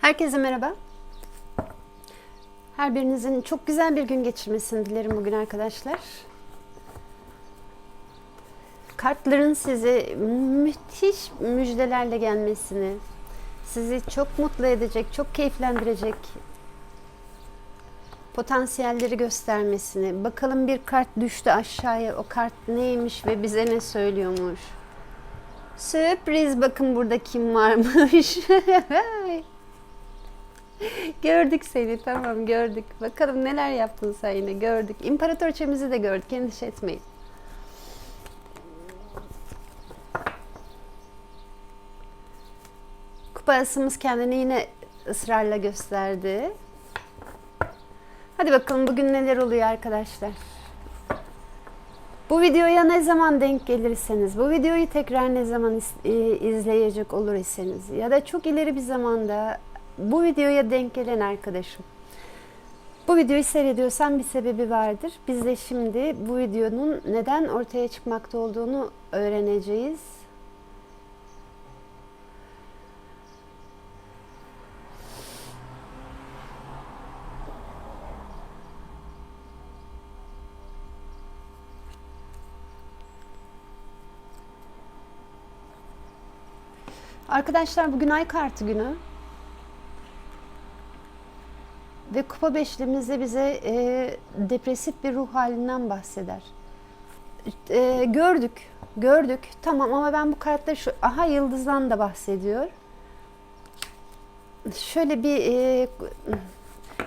Herkese merhaba. Her birinizin çok güzel bir gün geçirmesini dilerim bugün arkadaşlar. Kartların size müthiş müjdelerle gelmesini, sizi çok mutlu edecek, çok keyiflendirecek potansiyelleri göstermesini. Bakalım bir kart düştü aşağıya. O kart neymiş ve bize ne söylüyormuş? Sürpriz bakın burada kim varmış. gördük seni tamam gördük. Bakalım neler yaptın sen yine gördük. İmparatoriçemizi de gördük endişe etmeyin. Kupa asımız kendini yine ısrarla gösterdi. Hadi bakalım bugün neler oluyor arkadaşlar. Bu videoya ne zaman denk gelirseniz, bu videoyu tekrar ne zaman izleyecek olur iseniz ya da çok ileri bir zamanda bu videoya denk gelen arkadaşım. Bu videoyu seyrediyorsan bir sebebi vardır. Biz de şimdi bu videonun neden ortaya çıkmakta olduğunu öğreneceğiz. Arkadaşlar bugün ay kartı günü. Ve kupa beşlimizde bize e, depresif bir ruh halinden bahseder. E, gördük, gördük. Tamam ama ben bu kartları şu... Aha yıldızdan da bahsediyor. Şöyle bir e,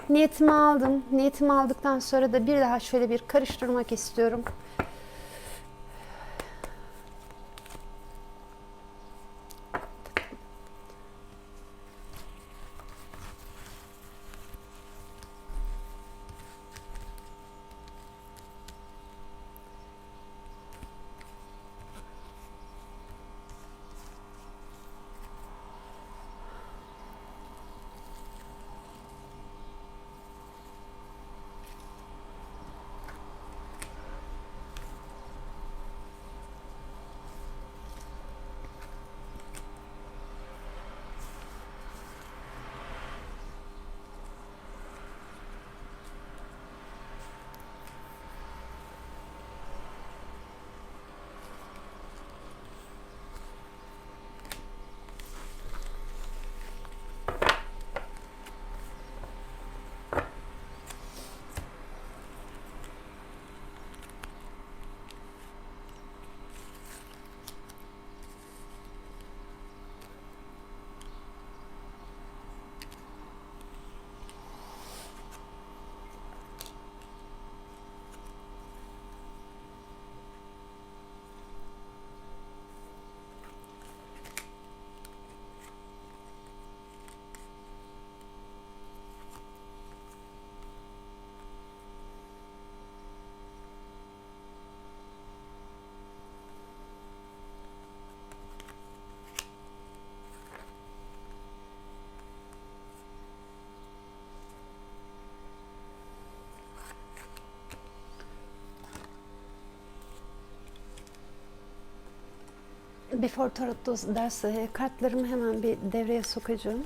niyetimi aldım. Niyetimi aldıktan sonra da bir daha şöyle bir karıştırmak istiyorum. Before Tarot dersi kartlarımı hemen bir devreye sokacağım.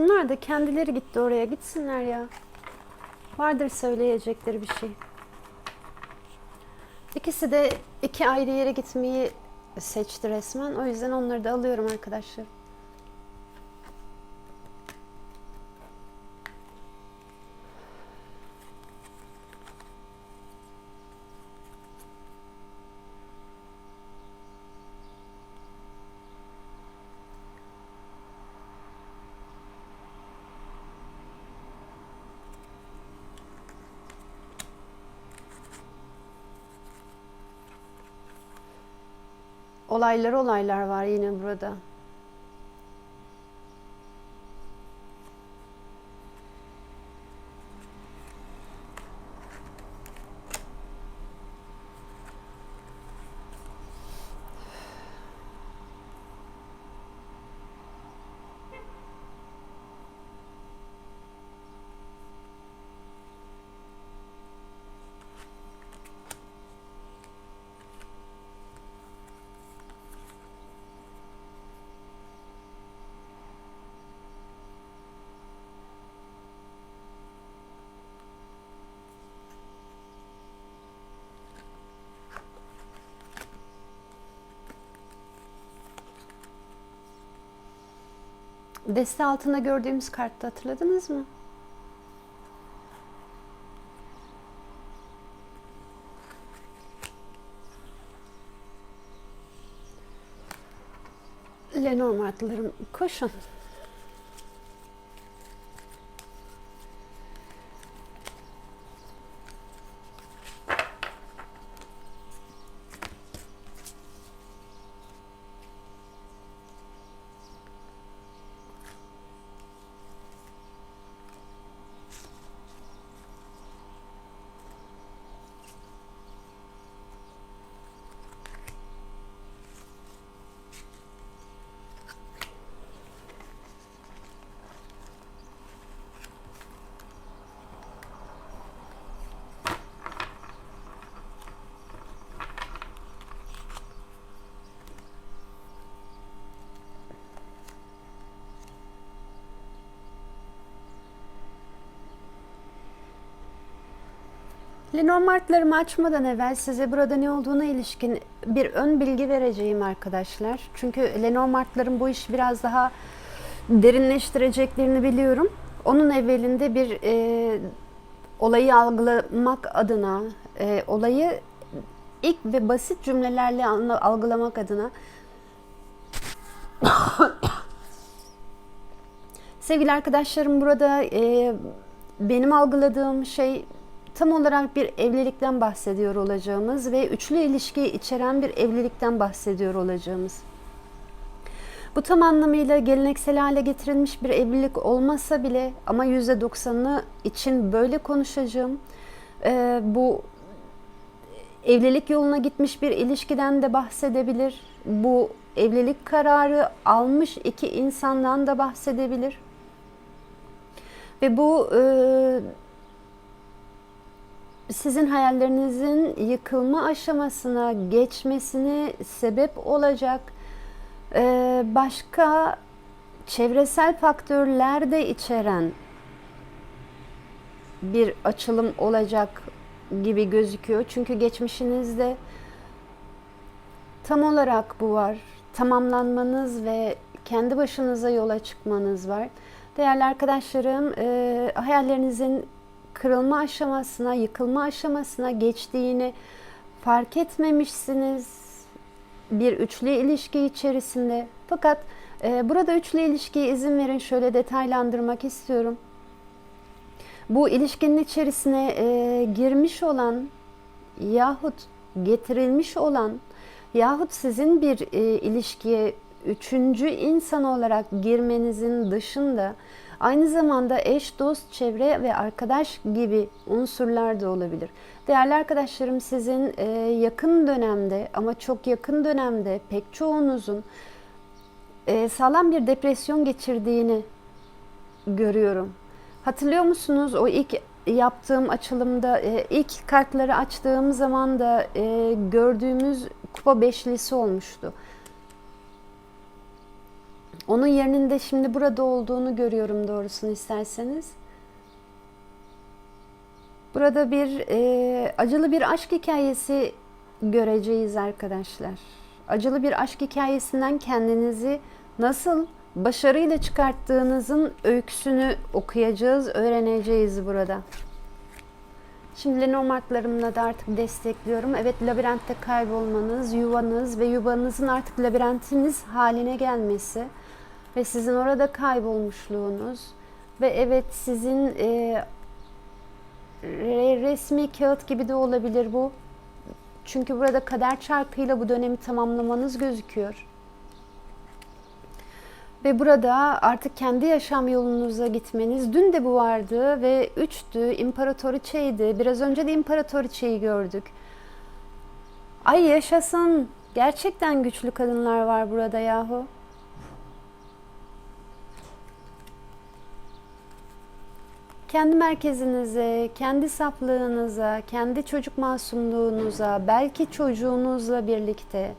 Şunlar da kendileri gitti oraya. Gitsinler ya. Vardır söyleyecekleri bir şey. İkisi de iki ayrı yere gitmeyi seçti resmen. O yüzden onları da alıyorum arkadaşlar. Olaylar olaylar var yine burada. Deste altında gördüğümüz kartta hatırladınız mı? Lenormandlarım koşun. Lenormandlarımı açmadan evvel size burada ne olduğuna ilişkin bir ön bilgi vereceğim arkadaşlar. Çünkü Lenormandların bu işi biraz daha derinleştireceklerini biliyorum. Onun evvelinde bir e, olayı algılamak adına, e, olayı ilk ve basit cümlelerle algılamak adına Sevgili arkadaşlarım burada e, benim algıladığım şey tam olarak bir evlilikten bahsediyor olacağımız ve üçlü ilişki içeren bir evlilikten bahsediyor olacağımız. Bu tam anlamıyla geleneksel hale getirilmiş bir evlilik olmasa bile ama %90'ı için böyle konuşacağım. E, bu evlilik yoluna gitmiş bir ilişkiden de bahsedebilir. Bu evlilik kararı almış iki insandan da bahsedebilir. Ve bu e, sizin hayallerinizin yıkılma aşamasına geçmesine sebep olacak e, başka çevresel faktörler de içeren bir açılım olacak gibi gözüküyor. Çünkü geçmişinizde tam olarak bu var. Tamamlanmanız ve kendi başınıza yola çıkmanız var. Değerli arkadaşlarım, e, hayallerinizin kırılma aşamasına, yıkılma aşamasına geçtiğini fark etmemişsiniz bir üçlü ilişki içerisinde. Fakat e, burada üçlü ilişkiye izin verin şöyle detaylandırmak istiyorum. Bu ilişkinin içerisine e, girmiş olan yahut getirilmiş olan yahut sizin bir e, ilişkiye üçüncü insan olarak girmenizin dışında aynı zamanda eş, dost, çevre ve arkadaş gibi unsurlar da olabilir. Değerli arkadaşlarım sizin e, yakın dönemde ama çok yakın dönemde pek çoğunuzun e, sağlam bir depresyon geçirdiğini görüyorum. Hatırlıyor musunuz o ilk yaptığım açılımda e, ilk kartları açtığım zaman da gördüğümüz kupa beşlisi olmuştu. Onun yerinin de şimdi burada olduğunu görüyorum doğrusunu isterseniz. Burada bir e, acılı bir aşk hikayesi göreceğiz arkadaşlar. Acılı bir aşk hikayesinden kendinizi nasıl başarıyla çıkarttığınızın öyküsünü okuyacağız, öğreneceğiz burada. Şimdi Lenormandlarımla da artık destekliyorum. Evet labirentte kaybolmanız, yuvanız ve yuvanızın artık labirentiniz haline gelmesi ve sizin orada kaybolmuşluğunuz ve evet sizin e, resmi kağıt gibi de olabilir bu. Çünkü burada kader çarkıyla bu dönemi tamamlamanız gözüküyor. Ve burada artık kendi yaşam yolunuza gitmeniz, dün de bu vardı ve üçtü, imparatoriçeydi. Biraz önce de imparatoriçeyi gördük. Ay yaşasın. Gerçekten güçlü kadınlar var burada yahu. Kendi merkezinize, kendi saflığınıza, kendi çocuk masumluğunuza, belki çocuğunuzla birlikte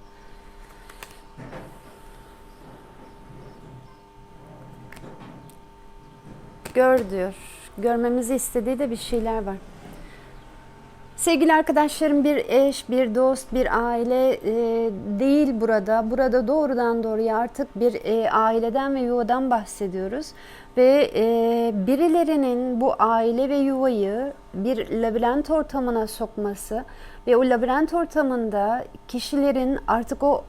gör diyor. Görmemizi istediği de bir şeyler var. Sevgili arkadaşlarım bir eş, bir dost, bir aile e, değil burada. Burada doğrudan doğruya artık bir e, aileden ve yuvadan bahsediyoruz. Ve e, birilerinin bu aile ve yuvayı bir labirent ortamına sokması ve o labirent ortamında kişilerin artık o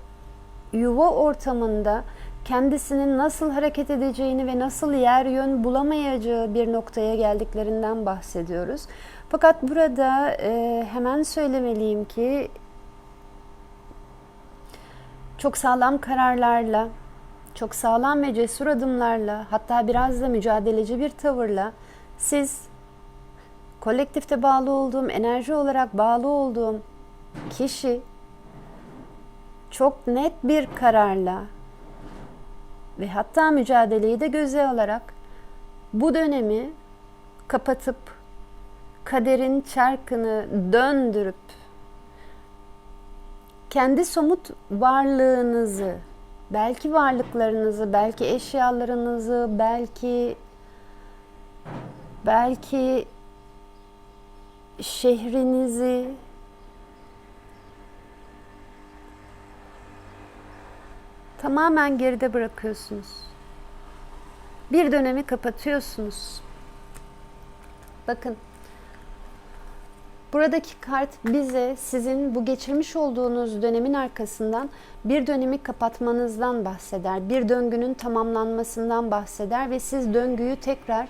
yuva ortamında kendisinin nasıl hareket edeceğini ve nasıl yer yön bulamayacağı bir noktaya geldiklerinden bahsediyoruz. Fakat burada e, hemen söylemeliyim ki çok sağlam kararlarla, çok sağlam ve cesur adımlarla, hatta biraz da mücadeleci bir tavırla siz kolektifte bağlı olduğum, enerji olarak bağlı olduğum kişi çok net bir kararla ve hatta mücadeleyi de göze alarak bu dönemi kapatıp kaderin çarkını döndürüp kendi somut varlığınızı, belki varlıklarınızı, belki eşyalarınızı, belki belki şehrinizi tamamen geride bırakıyorsunuz. Bir dönemi kapatıyorsunuz. Bakın Buradaki kart bize sizin bu geçirmiş olduğunuz dönemin arkasından bir dönemi kapatmanızdan bahseder. Bir döngünün tamamlanmasından bahseder ve siz döngüyü tekrar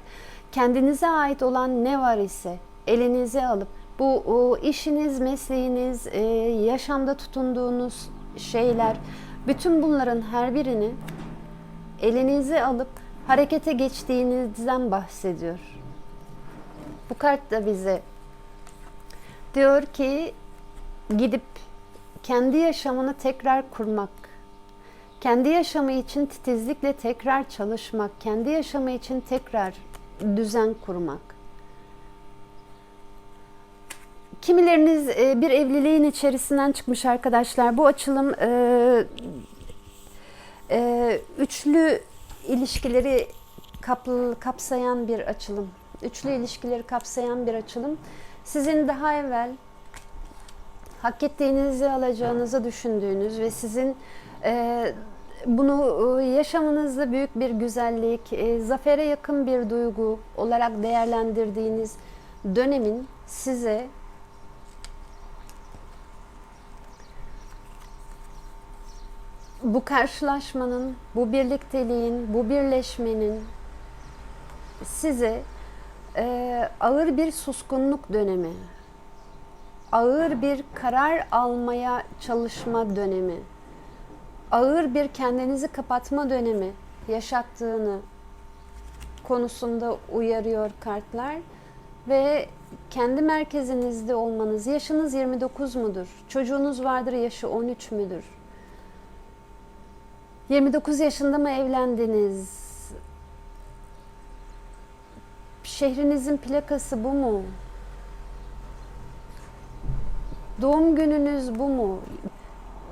kendinize ait olan ne var ise elinize alıp bu o, işiniz, mesleğiniz, e, yaşamda tutunduğunuz şeyler, bütün bunların her birini elinize alıp harekete geçtiğinizden bahsediyor. Bu kart da bize diyor ki gidip kendi yaşamını tekrar kurmak, kendi yaşamı için titizlikle tekrar çalışmak, kendi yaşamı için tekrar düzen kurmak. Kimileriniz e, bir evliliğin içerisinden çıkmış arkadaşlar. Bu açılım e, e, üçlü ilişkileri kapsayan bir açılım. Üçlü ilişkileri kapsayan bir açılım sizin daha evvel hak ettiğinizi alacağınızı düşündüğünüz ve sizin e, bunu e, yaşamınızda büyük bir güzellik, e, zafere yakın bir duygu olarak değerlendirdiğiniz dönemin size bu karşılaşmanın, bu birlikteliğin, bu birleşmenin size e, ağır bir suskunluk dönemi, ağır bir karar almaya çalışma dönemi, ağır bir kendinizi kapatma dönemi yaşattığını konusunda uyarıyor kartlar ve kendi merkezinizde olmanız, yaşınız 29 mudur? Çocuğunuz vardır, yaşı 13 müdür? 29 yaşında mı evlendiniz? Şehrinizin plakası bu mu? Doğum gününüz bu mu?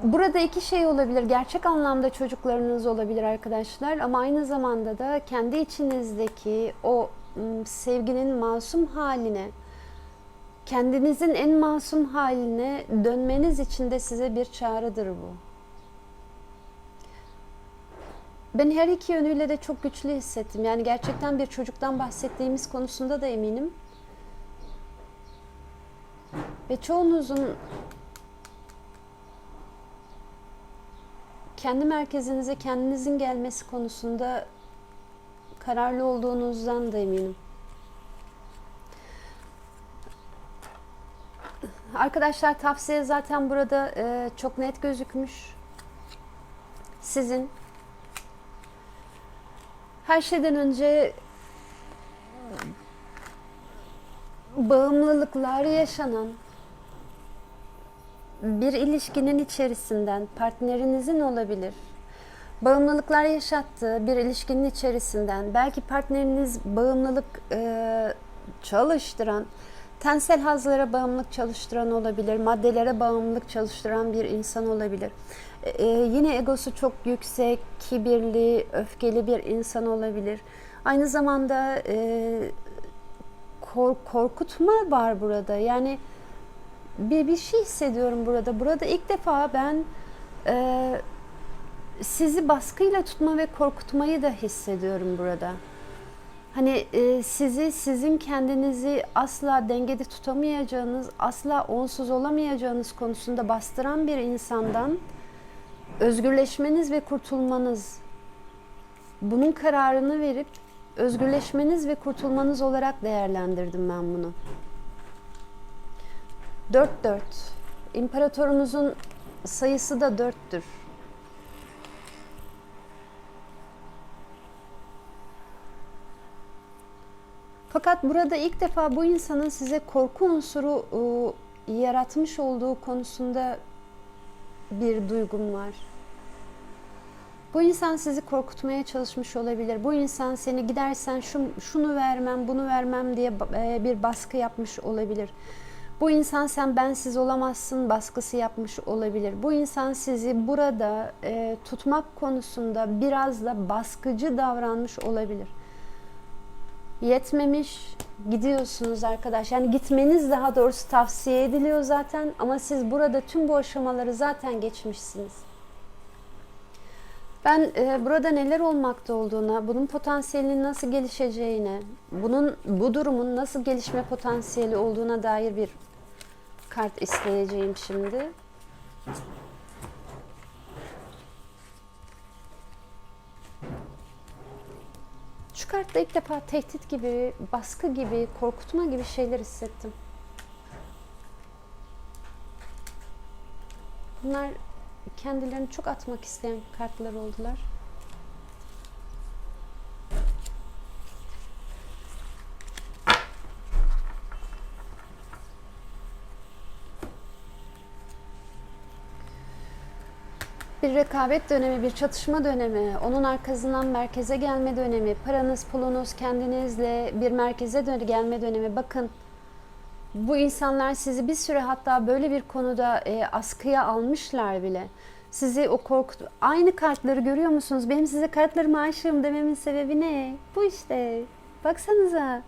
Burada iki şey olabilir. Gerçek anlamda çocuklarınız olabilir arkadaşlar ama aynı zamanda da kendi içinizdeki o sevginin masum haline, kendinizin en masum haline dönmeniz için de size bir çağrıdır bu. Ben her iki yönüyle de çok güçlü hissettim. Yani gerçekten bir çocuktan bahsettiğimiz konusunda da eminim. Ve çoğunuzun kendi merkezinize kendinizin gelmesi konusunda kararlı olduğunuzdan da eminim. Arkadaşlar tavsiye zaten burada e, çok net gözükmüş. Sizin her şeyden önce bağımlılıklar yaşanan bir ilişkinin içerisinden partnerinizin olabilir. Bağımlılıklar yaşattığı bir ilişkinin içerisinden belki partneriniz bağımlılık e, çalıştıran, tensel hazlara bağımlılık çalıştıran olabilir, maddelere bağımlılık çalıştıran bir insan olabilir. E, yine egosu çok yüksek, kibirli, öfkeli bir insan olabilir. Aynı zamanda e, kor, korkutma var burada. Yani bir, bir şey hissediyorum burada. Burada ilk defa ben e, sizi baskıyla tutma ve korkutmayı da hissediyorum burada. Hani e, sizi, sizin kendinizi asla dengede tutamayacağınız, asla onsuz olamayacağınız konusunda bastıran bir insandan özgürleşmeniz ve kurtulmanız, bunun kararını verip özgürleşmeniz ve kurtulmanız olarak değerlendirdim ben bunu. 4-4. İmparatorunuzun sayısı da 4'tür. Fakat burada ilk defa bu insanın size korku unsuru yaratmış olduğu konusunda bir duygum var. Bu insan sizi korkutmaya çalışmış olabilir. Bu insan seni gidersen şu, şunu vermem, bunu vermem diye e, bir baskı yapmış olabilir. Bu insan sen bensiz olamazsın baskısı yapmış olabilir. Bu insan sizi burada e, tutmak konusunda biraz da baskıcı davranmış olabilir. Yetmemiş, gidiyorsunuz arkadaş. Yani gitmeniz daha doğrusu tavsiye ediliyor zaten ama siz burada tüm bu aşamaları zaten geçmişsiniz. Ben e, burada neler olmakta olduğuna, bunun potansiyelinin nasıl gelişeceğine, bunun bu durumun nasıl gelişme potansiyeli olduğuna dair bir kart isteyeceğim şimdi. Şu kartta ilk defa tehdit gibi, baskı gibi, korkutma gibi şeyler hissettim. Bunlar kendilerini çok atmak isteyen kartlar oldular. Bir rekabet dönemi, bir çatışma dönemi, onun arkasından merkeze gelme dönemi, paranız, pulunuz kendinizle bir merkeze dön gelme dönemi. Bakın bu insanlar sizi bir süre hatta böyle bir konuda e, askıya almışlar bile. Sizi o korkut... Aynı kartları görüyor musunuz? Benim size kartlarıma aşığım dememin sebebi ne? Bu işte. Baksanıza.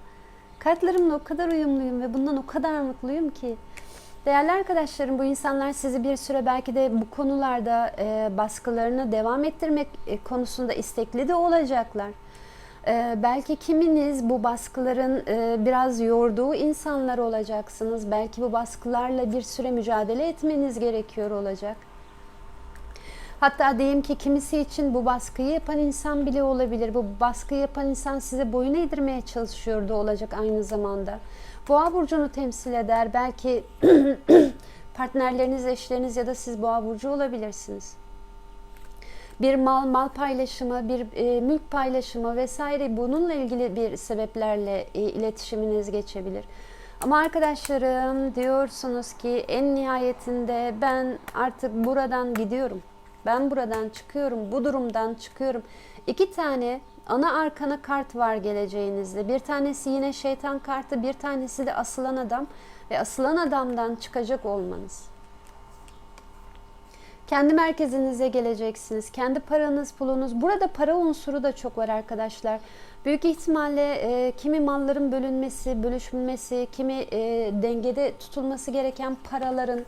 Kartlarımla o kadar uyumluyum ve bundan o kadar mutluyum ki. Değerli arkadaşlarım bu insanlar sizi bir süre belki de bu konularda e, baskılarını devam ettirmek e, konusunda istekli de olacaklar. E, belki kiminiz bu baskıların e, biraz yorduğu insanlar olacaksınız. Belki bu baskılarla bir süre mücadele etmeniz gerekiyor olacak. Hatta diyeyim ki kimisi için bu baskıyı yapan insan bile olabilir. Bu baskıyı yapan insan size boyun eğdirmeye çalışıyor da olacak aynı zamanda. Boğa burcunu temsil eder. Belki partnerleriniz, eşleriniz ya da siz boğa burcu olabilirsiniz. Bir mal, mal paylaşımı, bir e, mülk paylaşımı vesaire bununla ilgili bir sebeplerle e, iletişiminiz geçebilir. Ama arkadaşlarım diyorsunuz ki en nihayetinde ben artık buradan gidiyorum. Ben buradan çıkıyorum, bu durumdan çıkıyorum. İki tane ana arkana kart var geleceğinizde. Bir tanesi yine şeytan kartı, bir tanesi de asılan adam ve asılan adamdan çıkacak olmanız. Kendi merkezinize geleceksiniz. Kendi paranız, pulunuz. Burada para unsuru da çok var arkadaşlar. Büyük ihtimalle e, kimi malların bölünmesi, bölüşülmesi, kimi e, dengede tutulması gereken paraların,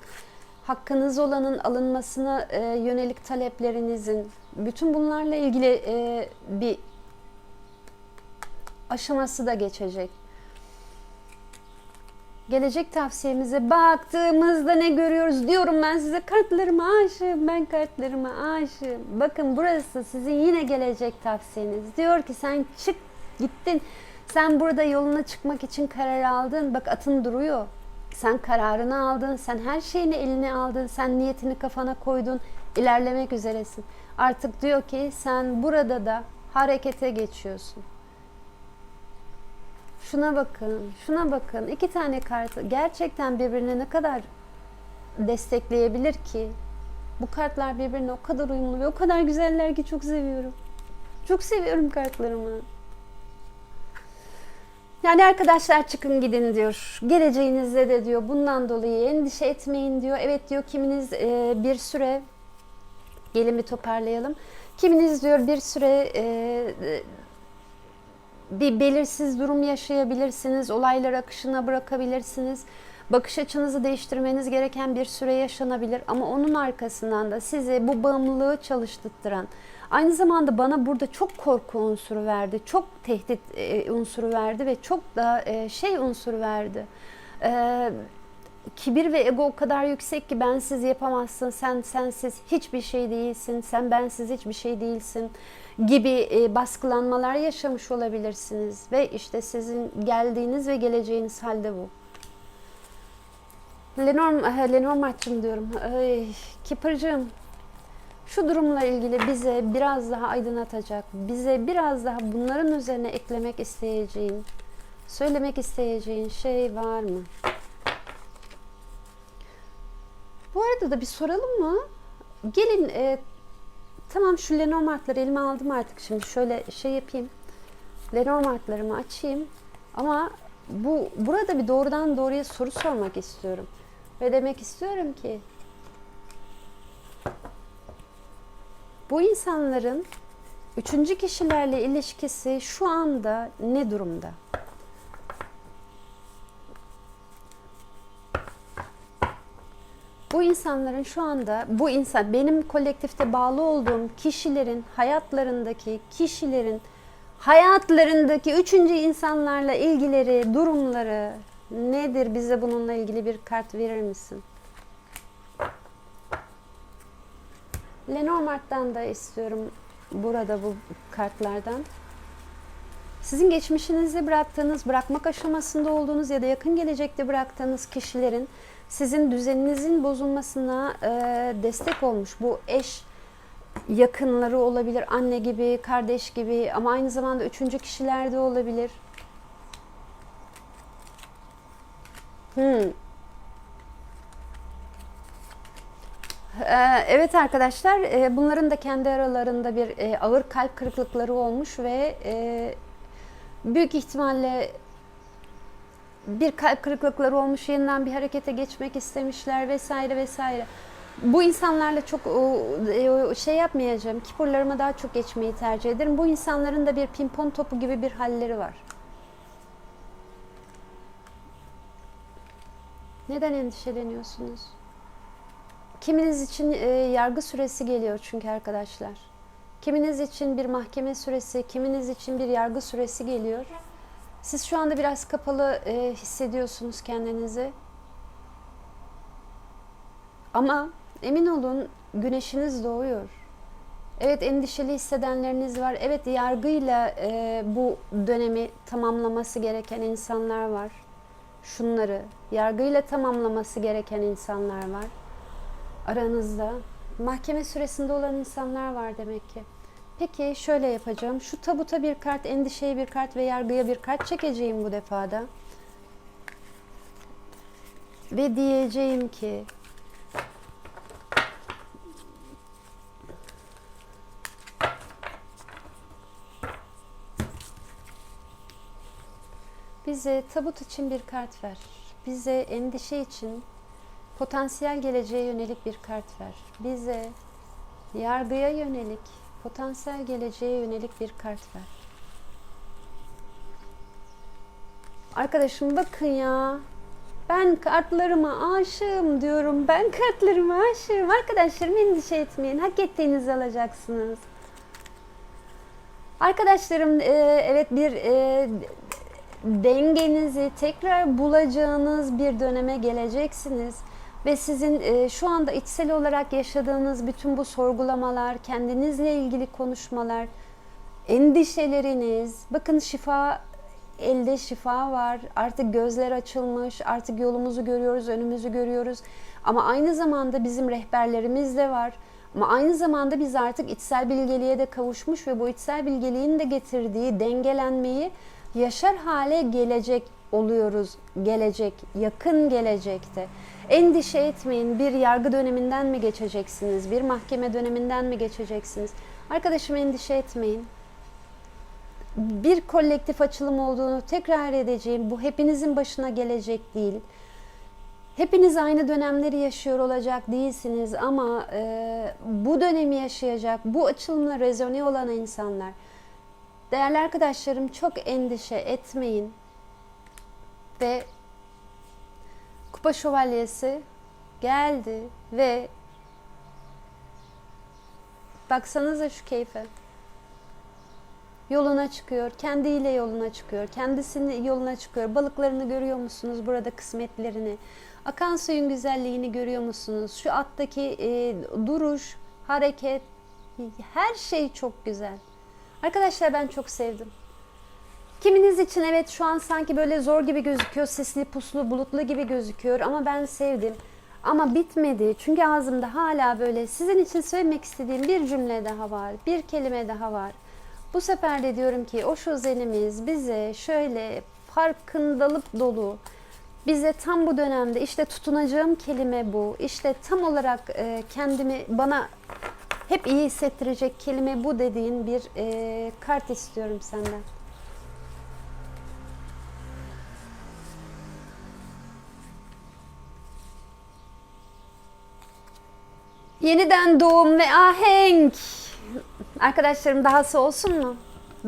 hakkınız olanın alınmasına e, yönelik taleplerinizin, bütün bunlarla ilgili e, bir aşaması da geçecek. Gelecek tavsiyemize baktığımızda ne görüyoruz diyorum ben size kartlarıma aşığım ben kartlarıma aşığım. Bakın burası sizin yine gelecek tavsiyeniz. Diyor ki sen çık gittin sen burada yoluna çıkmak için karar aldın. Bak atın duruyor. Sen kararını aldın, sen her şeyini eline aldın, sen niyetini kafana koydun, ilerlemek üzeresin. Artık diyor ki sen burada da harekete geçiyorsun. Şuna bakın, şuna bakın. İki tane kartı gerçekten birbirine ne kadar destekleyebilir ki? Bu kartlar birbirine o kadar uyumlu ve o kadar güzeller ki çok seviyorum. Çok seviyorum kartlarımı. Yani arkadaşlar çıkın gidin diyor. Geleceğinizde de diyor bundan dolayı endişe etmeyin diyor. Evet diyor kiminiz e, bir süre gelin bir toparlayalım. Kiminiz diyor bir süre e, e, bir belirsiz durum yaşayabilirsiniz. Olaylar akışına bırakabilirsiniz. Bakış açınızı değiştirmeniz gereken bir süre yaşanabilir ama onun arkasından da size bu bağımlılığı çalıştırtıran aynı zamanda bana burada çok korku unsuru verdi, çok tehdit e, unsuru verdi ve çok da e, şey unsuru verdi. E, kibir ve ego o kadar yüksek ki bensiz yapamazsın, sen sensiz hiçbir şey değilsin, sen bensiz hiçbir şey değilsin gibi baskılanmalar yaşamış olabilirsiniz ve işte sizin geldiğiniz ve geleceğiniz halde bu. Lenorm, Lenormand'cığım diyorum. Ay, Kipırcığım, şu durumla ilgili bize biraz daha aydınlatacak, bize biraz daha bunların üzerine eklemek isteyeceğin, söylemek isteyeceğin şey var mı? Bu arada da bir soralım mı? Gelin, e, tamam şu Lenormand'ları elime aldım artık şimdi şöyle şey yapayım. Lenormand'larımı açayım ama bu burada bir doğrudan doğruya soru sormak istiyorum. Ve demek istiyorum ki bu insanların üçüncü kişilerle ilişkisi şu anda ne durumda? Bu insanların şu anda bu insan benim kolektifte bağlı olduğum kişilerin hayatlarındaki kişilerin hayatlarındaki üçüncü insanlarla ilgileri, durumları nedir? Bize bununla ilgili bir kart verir misin? Lenormand'dan da istiyorum burada bu kartlardan. Sizin geçmişinizde bıraktığınız, bırakmak aşamasında olduğunuz ya da yakın gelecekte bıraktığınız kişilerin sizin düzeninizin bozulmasına e, destek olmuş. Bu eş yakınları olabilir, anne gibi, kardeş gibi ama aynı zamanda üçüncü kişiler de olabilir. Hmm. Evet arkadaşlar, e, bunların da kendi aralarında bir e, ağır kalp kırıklıkları olmuş ve e, büyük ihtimalle bir kalp kırıklıkları olmuş, yeniden bir harekete geçmek istemişler vesaire vesaire. Bu insanlarla çok şey yapmayacağım, kipurlarıma daha çok geçmeyi tercih ederim. Bu insanların da bir pimpon topu gibi bir halleri var. Neden endişeleniyorsunuz? Kiminiz için e, yargı süresi geliyor çünkü arkadaşlar. Kiminiz için bir mahkeme süresi, kiminiz için bir yargı süresi geliyor. Siz şu anda biraz kapalı e, hissediyorsunuz kendinizi. Ama emin olun güneşiniz doğuyor. Evet endişeli hissedenleriniz var. Evet yargıyla e, bu dönemi tamamlaması gereken insanlar var. Şunları yargıyla tamamlaması gereken insanlar var. Aranızda mahkeme süresinde olan insanlar var demek ki. Peki şöyle yapacağım. Şu tabuta bir kart, endişeye bir kart ve yargıya bir kart çekeceğim bu defada. Ve diyeceğim ki Bize tabut için bir kart ver. Bize endişe için potansiyel geleceğe yönelik bir kart ver. Bize yargıya yönelik, potansiyel geleceğe yönelik bir kart ver. Arkadaşım bakın ya. Ben kartlarıma aşığım diyorum. Ben kartlarıma aşığım. Arkadaşlarım endişe etmeyin. Hak ettiğinizi alacaksınız. Arkadaşlarım e, evet bir e, dengenizi tekrar bulacağınız bir döneme geleceksiniz ve sizin e, şu anda içsel olarak yaşadığınız bütün bu sorgulamalar, kendinizle ilgili konuşmalar, endişeleriniz, bakın şifa elde şifa var. Artık gözler açılmış. Artık yolumuzu görüyoruz, önümüzü görüyoruz. Ama aynı zamanda bizim rehberlerimiz de var. Ama aynı zamanda biz artık içsel bilgeliğe de kavuşmuş ve bu içsel bilgeliğin de getirdiği dengelenmeyi yaşar hale gelecek oluyoruz. Gelecek, yakın gelecekte. Endişe etmeyin. Bir yargı döneminden mi geçeceksiniz? Bir mahkeme döneminden mi geçeceksiniz? Arkadaşım endişe etmeyin bir kolektif açılım olduğunu tekrar edeceğim. Bu hepinizin başına gelecek değil. Hepiniz aynı dönemleri yaşıyor olacak değilsiniz ama e, bu dönemi yaşayacak, bu açılımla rezone olan insanlar. Değerli arkadaşlarım çok endişe etmeyin. Ve Kupa Şövalyesi geldi ve baksanıza şu keyfe yoluna çıkıyor. Kendiyle yoluna çıkıyor. Kendisini yoluna çıkıyor. Balıklarını görüyor musunuz burada kısmetlerini? Akan suyun güzelliğini görüyor musunuz? Şu attaki e, duruş, hareket, her şey çok güzel. Arkadaşlar ben çok sevdim. Kiminiz için evet şu an sanki böyle zor gibi gözüküyor, sesli puslu, bulutlu gibi gözüküyor ama ben sevdim. Ama bitmedi çünkü ağzımda hala böyle sizin için söylemek istediğim bir cümle daha var, bir kelime daha var. Bu sefer de diyorum ki o şözenimiz bize şöyle farkındalık dolu, bize tam bu dönemde işte tutunacağım kelime bu, işte tam olarak e, kendimi bana hep iyi hissettirecek kelime bu dediğin bir e, kart istiyorum senden. Yeniden doğum ve ahenk. Arkadaşlarım dahası olsun mu?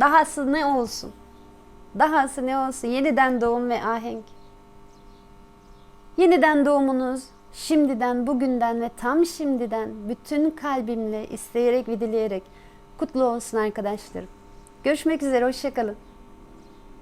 Dahası ne olsun? Dahası ne olsun? Yeniden doğum ve ahenk. Yeniden doğumunuz şimdiden, bugünden ve tam şimdiden bütün kalbimle isteyerek ve dileyerek kutlu olsun arkadaşlarım. Görüşmek üzere, hoşçakalın.